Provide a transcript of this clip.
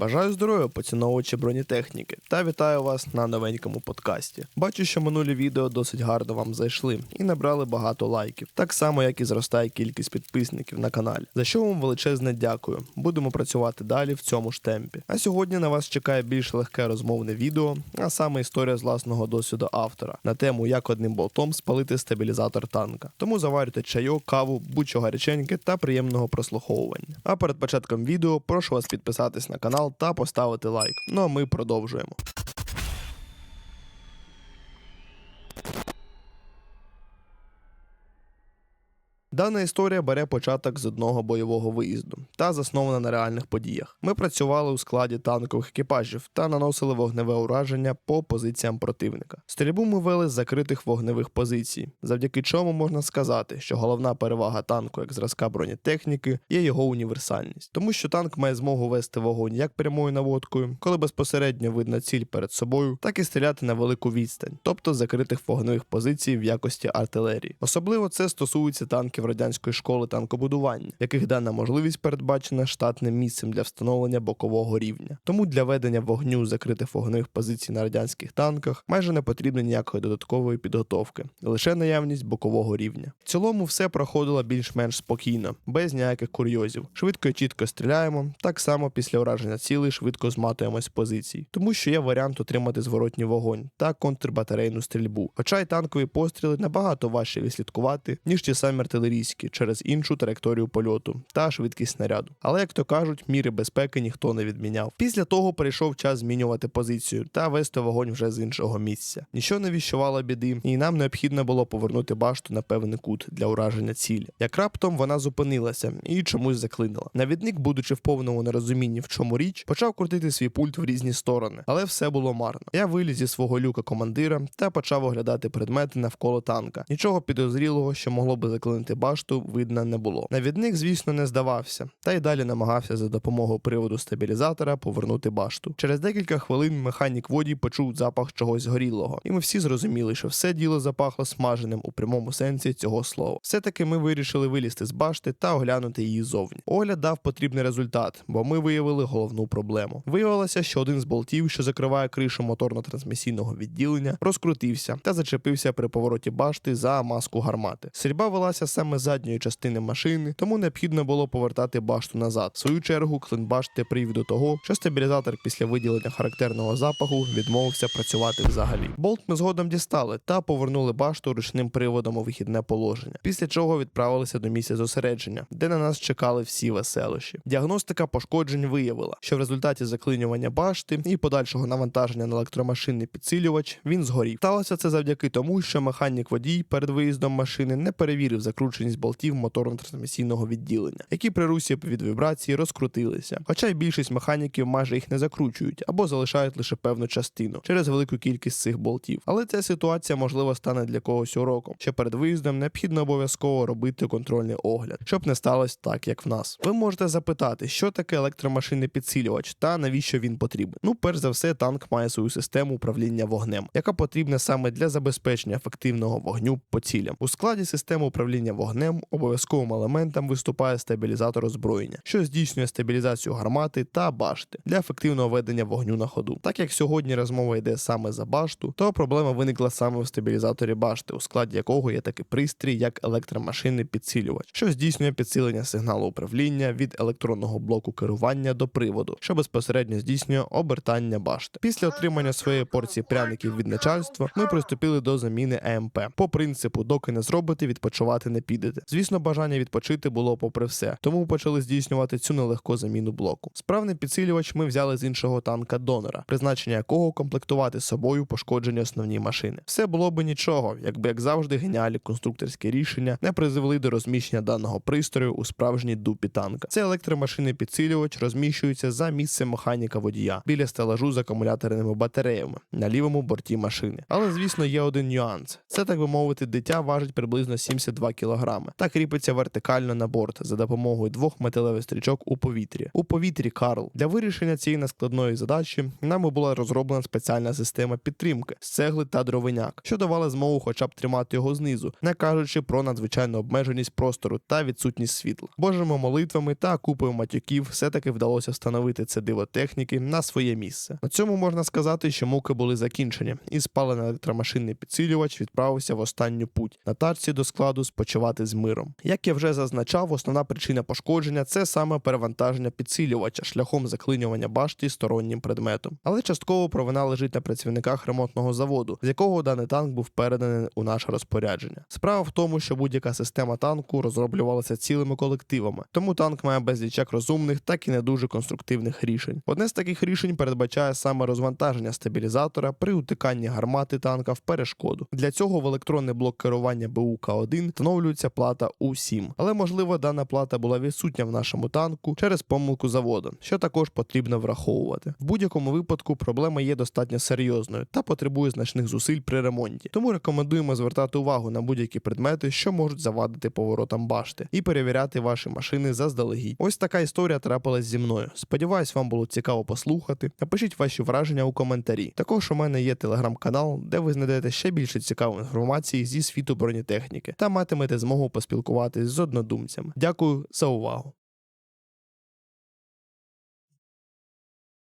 Бажаю здоров'я, поціновувачі бронетехніки, та вітаю вас на новенькому подкасті. Бачу, що минулі відео досить гарно вам зайшли і набрали багато лайків, так само як і зростає кількість підписників на каналі. За що вам величезне дякую. Будемо працювати далі в цьому ж темпі. А сьогодні на вас чекає більш легке розмовне відео, а саме історія з власного досвіду автора на тему, як одним болтом спалити стабілізатор танка. Тому заварюйте чайок, каву, будь-що гаряченьке та приємного прослуховування. А перед початком відео прошу вас підписатись на канал та поставити лайк. Ну а ми продовжуємо. Дана історія бере початок з одного бойового виїзду та заснована на реальних подіях. Ми працювали у складі танкових екіпажів та наносили вогневе ураження по позиціям противника. Стрільбу ми вели з закритих вогневих позицій, завдяки чому можна сказати, що головна перевага танку як зразка бронетехніки є його універсальність, тому що танк має змогу вести вогонь як прямою наводкою, коли безпосередньо видно ціль перед собою, так і стріляти на велику відстань, тобто з закритих вогневих позицій в якості артилерії. Особливо це стосується танків радянської школи танкобудування, яких дана можливість передбачена штатним місцем для встановлення бокового рівня. Тому для ведення вогню закритих вогневих позицій на радянських танках майже не потрібно ніякої додаткової підготовки, лише наявність бокового рівня. В цілому все проходило більш-менш спокійно, без ніяких курйозів. Швидко і чітко стріляємо, так само після ураження цілей швидко зматуємось з позицій, тому що є варіант отримати зворотній вогонь та контрбатарейну стрільбу. Хоча й танкові постріли набагато важче відслідкувати, ніж ті самі артилерійські через іншу траєкторію польоту та швидкість снаряду. Але як то кажуть, міри безпеки ніхто не відміняв. Після того прийшов час змінювати позицію та вести вогонь вже з іншого місця. Ніщо не віщувало біди, і нам необхідно було повернути башту на певний кут для ураження цілі. Як раптом вона зупинилася і чомусь заклинила. Навідник, будучи в повному нерозумінні, в чому річ, почав крутити свій пульт в різні сторони, але все було марно. Я виліз зі свого люка командира та почав оглядати предмети навколо танка. Нічого підозрілого, що могло би заклинити башту, видно не було. Навідник, звісно, не здавався, та й далі намагався за допомогою приводу стабілізатора повернути башту. Через декілька хвилин механік водій почув запах чогось горілого, і ми всі зрозуміли, що все діло запахло смаженим у прямому сенсі цього слова. Все-таки ми вирішили вилізти з башти та оглянути її зовні. Огляд дав потрібний результат, бо ми виявили головну проблему. Виявилося, що один з болтів, що закриває кришу моторно-трансмісійного відділення, розкрутився та зачепився при повороті башти за маску гармати. Стрільба велася саме з задньої частини машини, тому необхідно було повертати башту назад. В свою чергу клин башти привів до того, що стабілізатор після виділення характерного запаху відмовився працювати взагалі. Болт ми згодом дістали та повернули башту ручним приводом у вихідне положення. Після чого відправилися до місця зосередження, де на нас чекали всі веселощі. Діагностика пошкоджень виявила, що в результаті заклинювання башти і подальшого навантаження на електромашинний підсилювач він згорів. Сталося це завдяки тому, що механік водій перед виїздом машини не перевірив закрученість болтів моторно-трансмісійного відділення, які при русі від вібрації розкрутилися. Хоча й більшість механіків майже їх не закручують або залишають лише певну частину через велику кількість цих болтів. Але ця ситуація можливо стане для когось уроком, що перед виїздом необхідно обов'язково робити контрольний огляд, щоб не сталося так, як в нас. Ви можете запитати, що таке електромашинний підсилювач та навіщо він потрібен. Ну, перш за все, танк має свою систему управління вогнем, яка потрібна саме для забезпечення ефективного вогню по цілям. У складі системи управління вогнем обов'язковим елементом виступає стабілізатор озброєння, що здійснює стабілізацію гармати та башти для ефективного ведення вогню на ходу. Так як сьогодні розмова йде саме за башту, то проблема виникла саме в стабілізаторі башти, у складі якого є такий пристрій, як електромашинний підсилювач, що здійснює підсилення сигналу управління від електронного блоку керування до приводу, що безпосередньо здійснює обертання башти. Після отримання своєї порції пряників від начальства ми приступили до заміни ЕМП. По принципу, доки не зробите, відпочивати не підете. Звісно, бажання відпочити було попри все, тому почали здійснювати цю нелегку заміну блоку. Справний підсилювач ми взяли з іншого танка донора, призначення якого комплектувати собою пошкоджені основні машини. Все було би нічого, якби як завжди геніальні конструкторські рішення не призвели до розміщення даного пристрою у справжній дупі танка. Цей електромашинний підсилювач розміщується за місцем механіка водія біля стелажу з акумуляторними батареями на лівому борті машини. Але звісно є один нюанс: це так би мовити, дитя важить приблизно 72 кг шнурами та кріпиться вертикально на борт за допомогою двох металевих стрічок у повітрі. У повітрі Карл для вирішення цієї нескладної задачі нами була розроблена спеціальна система підтримки з цегли та дровиняк, що давали змогу хоча б тримати його знизу, не кажучи про надзвичайну обмеженість простору та відсутність світла. Божими молитвами та купою матюків все-таки вдалося встановити це диво техніки на своє місце. На цьому можна сказати, що муки були закінчені, і спалений електромашинний підсилювач відправився в останню путь на тачці до складу спочивати з миром. Як я вже зазначав, основна причина пошкодження це саме перевантаження підсилювача шляхом заклинювання башти стороннім предметом. Але частково провина лежить на працівниках ремонтного заводу, з якого даний танк був переданий у наше розпорядження. Справа в тому, що будь-яка система танку розроблювалася цілими колективами, тому танк має безліч як розумних, так і не дуже конструктивних рішень. Одне з таких рішень передбачає саме розвантаження стабілізатора при утиканні гармати танка в перешкоду. Для цього в електронний блок керування БУ К1 плата У7, але можливо дана плата була відсутня в нашому танку через помилку заводу, що також потрібно враховувати. В будь-якому випадку проблема є достатньо серйозною та потребує значних зусиль при ремонті. Тому рекомендуємо звертати увагу на будь-які предмети, що можуть завадити поворотам башти, і перевіряти ваші машини заздалегідь. Ось така історія трапилась зі мною. Сподіваюсь, вам було цікаво послухати. Напишіть ваші враження у коментарі. Також у мене є телеграм-канал, де ви знайдете ще більше цікавої інформації зі світу бронетехніки та матимете змогу поспілкуватись з однодумцями. Дякую за увагу.